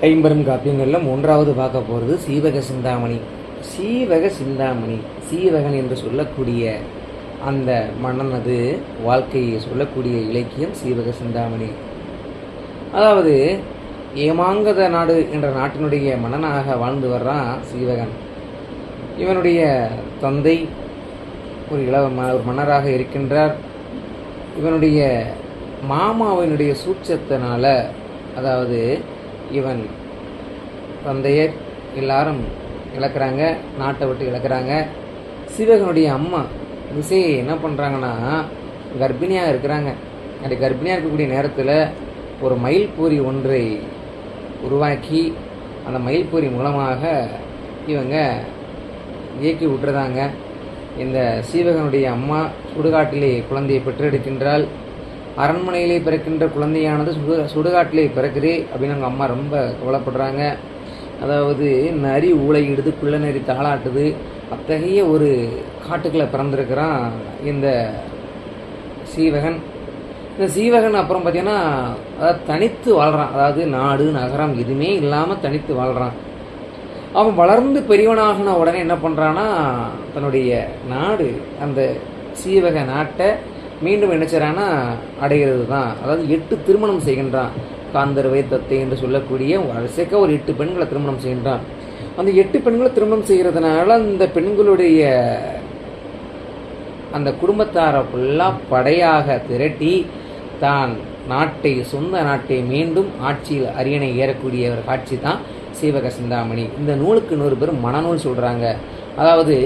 ஐம்பெரும் காப்பியங்களில் மூன்றாவது பார்க்க போகிறது சீவக சிந்தாமணி. சீவக சிந்தாமணி. சீவகன் என்று சொல்லக்கூடிய அந்த மன்னனது வாழ்க்கையை சொல்லக்கூடிய இலக்கியம் சீவக சிந்தாமணி. அதாவது ஏமாங்கத நாடு என்ற நாட்டினுடைய மன்னனாக வாழ்ந்து வர்றான் சீவகன். இவனுடைய தந்தை ஒரு இளவ ம- ஒரு மன்னராக இருக்கின்றார். இவனுடைய மாமாவினுடைய சூட்சத்தினால அதாவது இவன் தந்தையர் எல்லாரும் இழக்கிறாங்க நாட்டை விட்டு இழக்கிறாங்க. சிவகனுடைய அம்மா விசை என்ன பண்ணுறாங்கன்னா கர்ப்பிணியாக இருக்கிறாங்க. அந்த கர்ப்பிணியாக இருக்கக்கூடிய நேரத்தில் ஒரு மயில்பூரி ஒன்றை உருவாக்கி அந்த மயில்பூரி மூலமாக இவங்க இயக்கி விட்டுறதாங்க இந்த சீவகனுடைய அம்மா சுடுகாட்டிலே குழந்தையை பெற்றெடுக்கின்றாள். அரண்மனையிலே பிறக்கின்ற குழந்தையானது சுடு சுடுகாட்டிலே பிறக்குதே அப்படின்னு அவங்க அம்மா ரொம்ப கவலைப்படுறாங்க. அதாவது நரி ஊளையிடுது குள்ள நரி தாளாட்டுது. அத்தகைய ஒரு காட்டுக்குள்ளே பிறந்திருக்கிறான் இந்த சீவகன். இந்த சீவகன் அப்புறம் பார்த்தீங்கன்னா அதாவது தனித்து வாழ்கிறான் அதாவது நாடு நகரம் எதுவுமே இல்லாமல் தனித்து வாழ்கிறான் அவன் வளர்ந்து பெரியவனாகின உடனே என்ன பண்ணுறான்னா தன்னுடைய நாடு அந்த சீவக நாட்டை மீண்டும் என்ன செய்றான்னா அடைகிறது தான் அதாவது எட்டு திருமணம் செய்கின்றான். காந்தர்வை தத்தை என்று சொல்லக்கூடிய வரிசைக்க ஒரு எட்டு பெண்களை திருமணம் செய்கின்றான். அந்த எட்டு பெண்களை திருமணம் செய்கிறதுனால அந்த பெண்களுடைய அந்த குடும்பத்தாரை ஃபுல்லாக படையாக திரட்டி தான் நாட்டை சொந்த நாட்டை மீண்டும் ஆட்சியில் அரியணை ஏறக்கூடிய ஒரு காட்சி தான் சீவக சிந்தாமணி. இந்த நூலுக்கு நூறு பேர் மனநூல் சொல்கிறாங்க அதாவது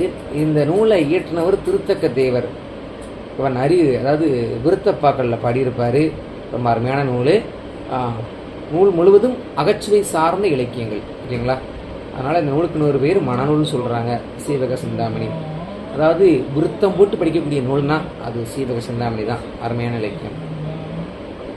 இந்த நூலை இயற்றினவர் திருத்தக்க தேவர். இவன் அரி அதாவது விருத்தப்பாக்களில் பாடியிருப்பார். ரொம்ப அருமையான நூல். நூல் முழுவதும் அகச்சுவை சார்ந்த இலக்கியங்கள் ஓகேங்களா? அதனால் இந்த நூலுக்கு நூறு பேர் மனநூல்னு சொல்கிறாங்க சீவக சிந்தாமணி. அதாவது விருத்தம் போட்டு படிக்கக்கூடிய நூல்னா அது சீவக சிந்தாமணி தான் அருமையான இலக்கியம்.